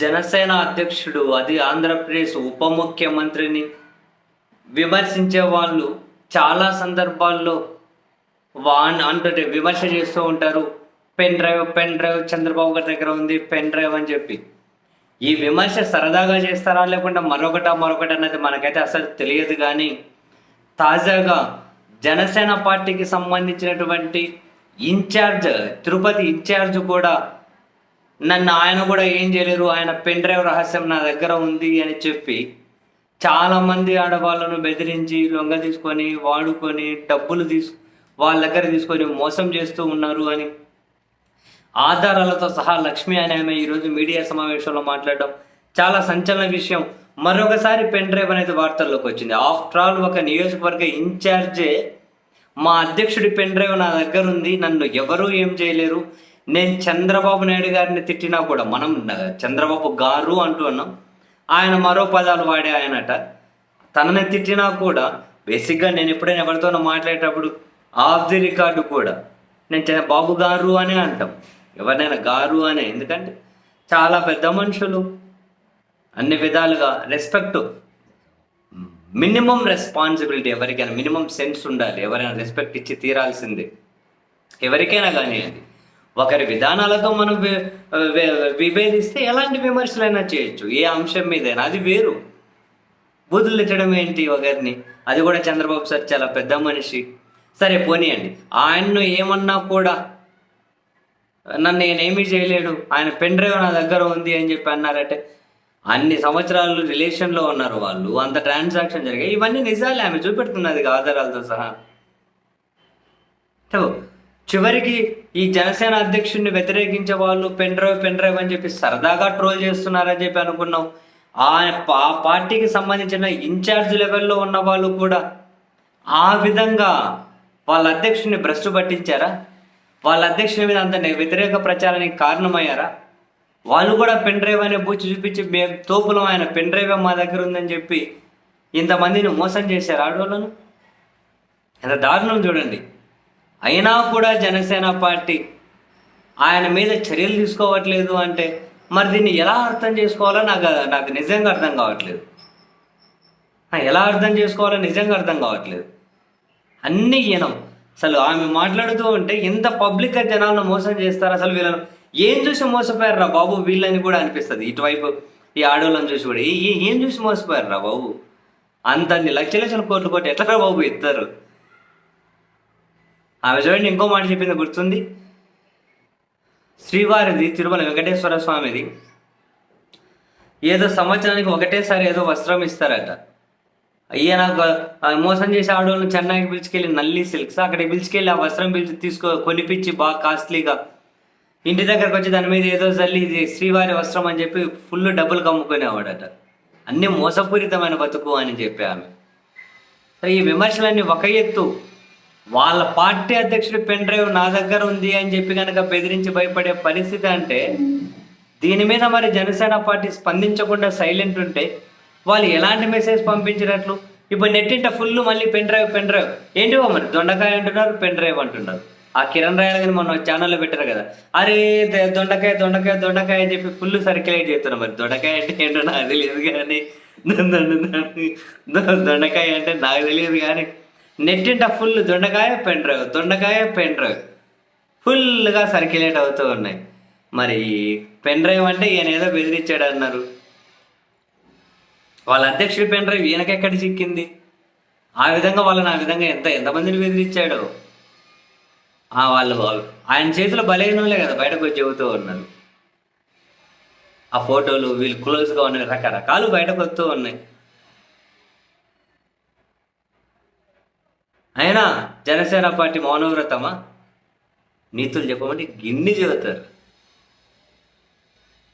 జనసేన అధ్యక్షుడు అది ఆంధ్రప్రదేశ్ ఉప ముఖ్యమంత్రిని విమర్శించే వాళ్ళు చాలా సందర్భాల్లో వాన్ అంటే విమర్శ చేస్తూ ఉంటారు. Pen drive pen drive Chandrababu గారి దగ్గర ఉంది పెన్ డ్రైవ్ అని చెప్పి. ఈ విమర్శ సరదాగా చేస్తారా లేకుండా మరొకట మరొకటి అన్నది మనకైతే అసలు తెలియదు కానీ తాజాగా జనసేన పార్టీకి సంబంధించినటువంటి ఇన్ఛార్జ్ తిరుపతి ఇన్ఛార్జ్ కూడా నన్ను ఆయన కూడా ఏం చేయలేరు ఆయన పెన్ డ్రైవ్ రహస్యం నా దగ్గర ఉంది అని చెప్పి చాలా మంది ఆడవాళ్ళను బెదిరించి లొంగ తీసుకొని వాడుకొని డబ్బులు తీసు వాళ్ళ దగ్గర తీసుకొని మోసం చేస్తూ ఉన్నారు అని ఆధారాలతో సహా లక్ష్మి అనే ఆమె ఈరోజు మీడియా సమావేశంలో మాట్లాడడం చాలా సంచలన విషయం. మరొకసారి పెన్ డ్రైవ్ అనేది వార్తల్లోకి వచ్చింది. ఆఫ్టర్ ఆల్ ఒక నియోజకవర్గ ఇన్ఛార్జే మా అధ్యక్షుడి పెన్ డ్రైవ్ నా దగ్గర ఉంది నన్ను ఎవరూ ఏం చేయలేరు నేను చంద్రబాబు నాయుడు గారిని తిట్టినా కూడా మనం చంద్రబాబు గారు అంటూ అన్నాం. ఆయన మరో పదాలు వాడే ఆయనట. తనని తిట్టినా కూడా బేసిక్గా నేను ఎప్పుడైనా ఎవరితోనో మాట్లాడేటప్పుడు ఆఫ్ ది రికార్డు కూడా నేను బాబు గారు అనే అంటాం. ఎవరినైనా గారు అనే. ఎందుకంటే చాలా పెద్ద మనుషులు. అన్ని విధాలుగా రెస్పెక్ట్ మినిమం రెస్పాన్సిబిలిటీ ఎవరికైనా మినిమం సెన్స్ ఉండాలి. ఎవరైనా రెస్పెక్ట్ ఇచ్చి తీరాల్సిందే. ఎవరికైనా కానివ్వండి ఒకరి విధానాలతో మనం విభేదిస్తే ఎలాంటి విమర్శలైనా చేయొచ్చు. ఏ అంశం మీదైనా. అది వేరు. బూతులు తిట్టడం ఏంటి ఒకరిని? అది కూడా చంద్రబాబు సార్ చాలా పెద్ద మనిషి. సరే పోనీయండి. ఆయన్ను ఏమన్నా కూడా నన్ను నేనేమీ చేయలేడు. ఆయన పెన్ డ్రైవ్ నా దగ్గర ఉంది అని చెప్పి అన్నారంటే అన్ని సంవత్సరాలు రిలేషన్లో ఉన్నారు వాళ్ళు. అంత ట్రాన్సాక్షన్ జరిగాయి. ఇవన్నీ నిజాలే. ఆమె చూపెడుతున్నది ఆధారాలతో సహా. చివరికి ఈ జనసేన అధ్యక్షుడిని వ్యతిరేకించే వాళ్ళు పెన్ డ్రైవ్ పెన్ డ్రైవ్ అని చెప్పి సరదాగా ట్రోల్ చేస్తున్నారని చెప్పి అనుకున్నాం. ఆ పా- ఆ పార్టీకి సంబంధించిన ఇన్ఛార్జ్ లెవెల్లో ఉన్న వాళ్ళు కూడా ఆ విధంగా వాళ్ళ అధ్యక్షుడిని భ్రష్టు పట్టించారా? వాళ్ళ అధ్యక్షుని మీద అంత వ్యతిరేక ప్రచారానికి కారణమయ్యారా? వాళ్ళు కూడా పెన్ డ్రైవ్ అనే బూచి చూపించి మేము తోపులం ఆయన పెన్ మా దగ్గర ఉందని చెప్పి ఇంతమందిని మోసం చేశారు ఆడవాళ్ళను ఎంత దారుణం చూడండి. అయినా కూడా జనసేన పార్టీ ఆయన మీద చర్యలు తీసుకోవట్లేదు అంటే మరి దీన్ని ఎలా అర్థం చేసుకోవాలో నాకు నాకు నిజంగా అర్థం కావట్లేదు. ఎలా అర్థం చేసుకోవాలో నిజంగా అర్థం కావట్లేదు. అన్నీ ఈనం అసలు ఆమె మాట్లాడుతూ ఉంటే ఇంత పబ్లిక్గా జనాలను మోసం చేస్తారు. అసలు వీళ్ళను ఏం చూసి మోసపోయారు రా బాబు? వీళ్ళని కూడా అనిపిస్తుంది. ఇటువైపు ఈ ఆడవాళ్ళని చూసి కూడా ఏ- ఏం చూసి మోసపోయారు రా బాబు? అంత లక్ష లక్షల కోట్లు కోట్లు ఎట్లా బాబు ఇస్తారు ఆమె చూడండి ఇంకో మాట చెప్పింది గుర్తుంది? శ్రీవారిది తిరుమల వెంకటేశ్వర స్వామిది. ఏదో సంవత్సరానికి ఒకటేసారి ఏదో వస్త్రం ఇస్తారట. ఈయన నాకు ఆ మోసం చేసే ఆడవాళ్ళని చెన్నైకి పిలుచుకెళ్ళి నల్లి సిల్క్స్ అక్కడికి పిలుచుకెళ్ళి ఆ వస్త్రం పిలిచి తీసుకో కొనిపించి బాగా కాస్ట్లీగా. ఇంటి దగ్గరకు వచ్చి దాని మీద ఏదో చల్లి ఇది శ్రీవారి వస్త్రం అని చెప్పి ఫుల్ డబ్బులు కమ్ముకునేవాడట. అన్నీ మోసపూరితమైన బతుకు అని చెప్పి ఆమె. సరే ఈ విమర్శలన్నీ ఒక ఎత్తు. వాళ్ళ పార్టీ అధ్యక్షుడి పెన్ డ్రైవ్ నా దగ్గర ఉంది అని చెప్పి కనుక బెదిరించి భయపడే పరిస్థితి అంటే దీని మీద మరి జనసేన పార్టీ స్పందించకుండా సైలెంట్ ఉంటే వాళ్ళు ఎలాంటి మెసేజ్ పంపించినట్లు? ఇప్పుడు నెట్టింట ఫుల్ మళ్ళీ పెన్ డ్రైవ్ పెన్ డ్రైవ్ ఏంటివో మరి? దొండకాయ అంటున్నారు పెన్ డ్రైవ్ అంటున్నారు. ఆ కిరణ్ రాయల్ గారిని మొన్న ఛానల్లో పెట్టారు కదా. అరే దొండకాయ దొండకాయ దొండకాయ అని చెప్పి ఫుల్ సర్క్యులేట్ చేస్తున్నారు మరి. దొండకాయ అంటే ఏంటో నాకు తెలియదు కానీ దొండకాయ అంటే నాకు తెలియదు కానీ నెట్టింట ఫుల్ దొండకాయ పెన్ డ్రైవ్ దొండకాయ పెన్ డ్రైవ్ ఫుల్గా సర్క్యులేట్ అవుతూ ఉన్నాయి. మరి పెన్ డ్రైవ్ అంటే ఈయన ఏదో బెదిరించాడు అన్నారు. వాళ్ళ అధ్యక్షుడి పెన్ డ్రైవ్ ఈయనకెక్కడ చిక్కింది? ఆ విధంగా వాళ్ళని ఆ విధంగా ఎంత ఎంతమందిని బెదిరించాడు? ఆ వాళ్ళు వాళ్ళు. ఆయన చేతిలో బలహీనంలే కదా బయటకు వచ్చి చెబుతూ ఉన్నారు. ఆ ఫోటోలు వీళ్ళు క్లోజ్గా ఉన్నాయి. రకరకాలు బయటకు వస్తూ ఉన్నాయి. అయినా జనసేన పార్టీ మౌనవ్రతమా? నీతులు చెప్పమని గిన్ని చెబుతారు.